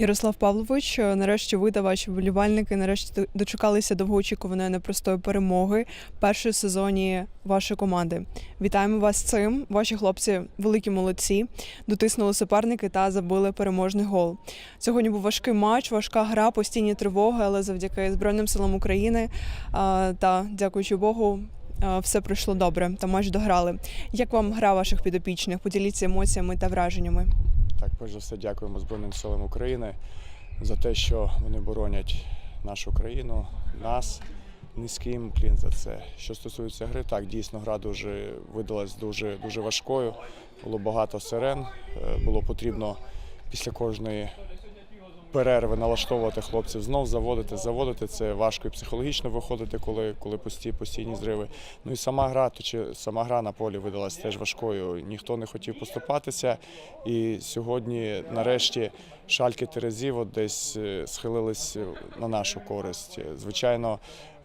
Ярослав Павлович, е, нарешті ви та ваші вболівальники нарешті дочекалися довгоочікуваної непростої перемоги першої сезоні вашої команди. Вітаємо вас цим. Ваші хлопці великі молодці, дотиснули суперники та забили переможний гол. Сьогодні був важкий матч, важка гра, постійні тривоги, але завдяки Збройним силам України та дякуючи Богу. Все пройшло добре, та матч дограли. Як вам гра ваших підопічних? Поділіться емоціями та враженнями. Так, перш за все, дякуємо Збройним силам України за те, що вони боронять нашу країну, нас. Низький їм клін за це. Що стосується гри, так дійсно гра дуже видалась дуже дуже важкою. Було багато сирен. Е, Було потрібно після кожної перерви налаштовувати хлопців, знов заводити, заводити. Це важко і психологічно виходити, коли, коли постій, постійні зриви. Ну і сама гра, то чи сама гра на полі видалась теж важкою. Ніхто не хотів поступатися. І сьогодні, нарешті, шальки Терезів десь е, схилились на нашу користь. Звичайно,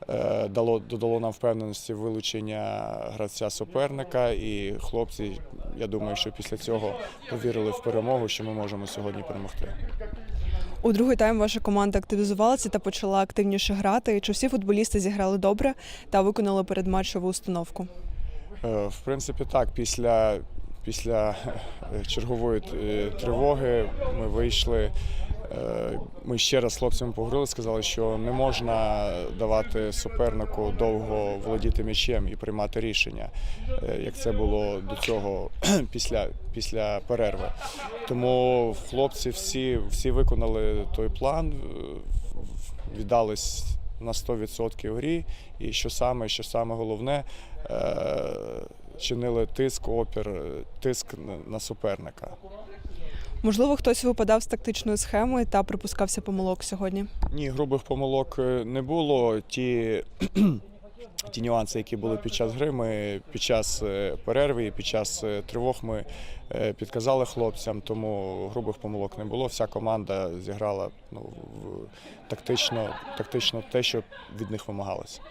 е, дало додало нам впевненості вилучення гравця суперника, і хлопці, я думаю, що після цього повірили в перемогу, що ми можемо сьогодні перемогти. У другий тайм ваша команда активізувалася та почала активніше грати. Чи всі футболісти зіграли добре та виконали передматчеву установку? Е, В принципі, так, після, після е, чергової е, тривоги ми вийшли. Е, Ми ще раз хлопцями поговорили, сказали, що не можна давати супернику довго володіти м'ячем і приймати рішення, е, як це було до цього після, після перерви. Тому хлопці всі, всі виконали той план, віддались на 100% грі. І що саме, що саме головне, е, чинили тиск, опір, тиск на суперника. Можливо, хтось випадав з тактичної схеми та припускався помилок сьогодні. Ні, грубих помилок е, не було. Ті, ті нюанси, які були під час гри, ми під час е, перерви і під час е, тривог ми підказали хлопцям, тому грубих помилок не було. Вся команда зіграла ну, тактично, тактично те, що від них вимагалося.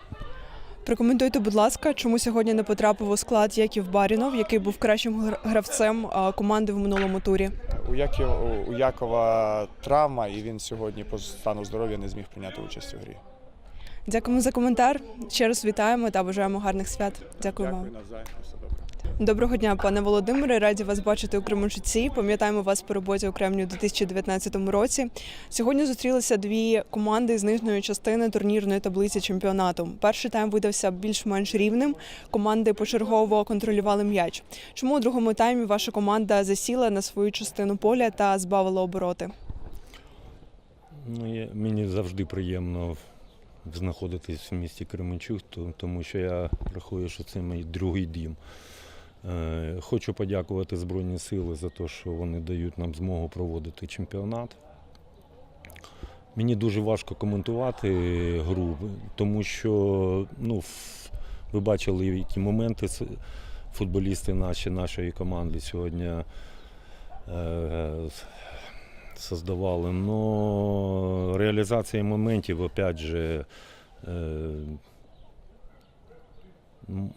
Прокоментуйте, будь ласка, чому сьогодні не потрапив у склад Яків Барінов, який був кращим гр- гравцем команди в минулому турі. У, Яків, у Якова травма, і він сьогодні по стану здоров'я не зміг прийняти участь у грі. Дякуємо за коментар. Ще раз вітаємо та бажаємо гарних свят. Дякую вам. Дякую навзаєм. Все добре. Доброго дня, пане Володимире. Раді вас бачити у Кременчуці. Пам'ятаємо вас по роботі у Кремні у 2019 році. Сьогодні зустрілися дві команди з нижньої частини турнірної таблиці чемпіонату. Перший тайм видався більш-менш рівним. Команди почергово контролювали м'яч. Чому у другому таймі ваша команда засіла на свою частину поля та збавила обороти? Ну, я, мені завжди приємно знаходитись в місті Кременчук, тому що я рахую, що це мій другий дім. Е, Хочу подякувати Збройні Сили за те, що вони дають нам змогу проводити чемпіонат. Мені дуже важко коментувати гру, тому що ну, ви бачили, які моменти футболісти наші, нашої команди сьогодні е, создавали. Но реалізація моментів, опять же, е,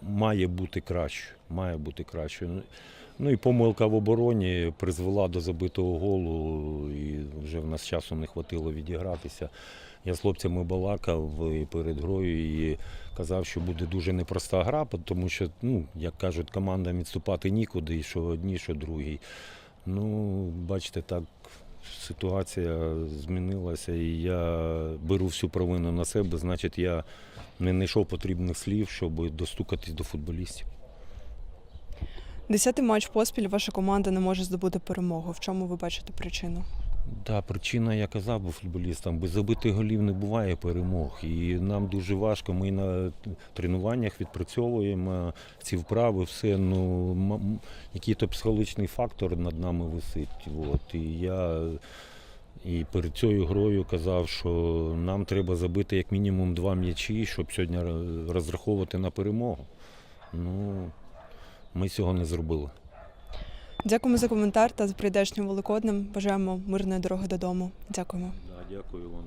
має бути краще. Має бути краще. Ну і помилка в обороні призвела до забитого голу, і вже в нас часу не хватило відігратися. Я з хлопцями балакав і перед грою і казав, що буде дуже непроста гра, тому що, ну, як кажуть, командам відступати нікуди, і що одні, що другі. Ну, бачите, так ситуація змінилася, і я беру всю провину на себе, значить, я не знайшов потрібних слів, щоб достукатись до футболістів. Десятий матч поспіль ваша команда не може здобути перемогу. В чому ви бачите причину? Да, причина, я казав би футболістам, без забитих голів не буває перемог. І нам дуже важко. Ми на тренуваннях відпрацьовуємо ці вправи, все. Ну який-то психологічний фактор над нами висить. От. І я і перед цією грою казав, що нам треба забити як мінімум два м'ячі, щоб сьогодні розраховувати на перемогу. Ну, ми цього не зробили. Дякуємо за коментар та з прийдешнім великоднем. Бажаємо мирної дороги додому. Дякуємо. Да, дякую вам.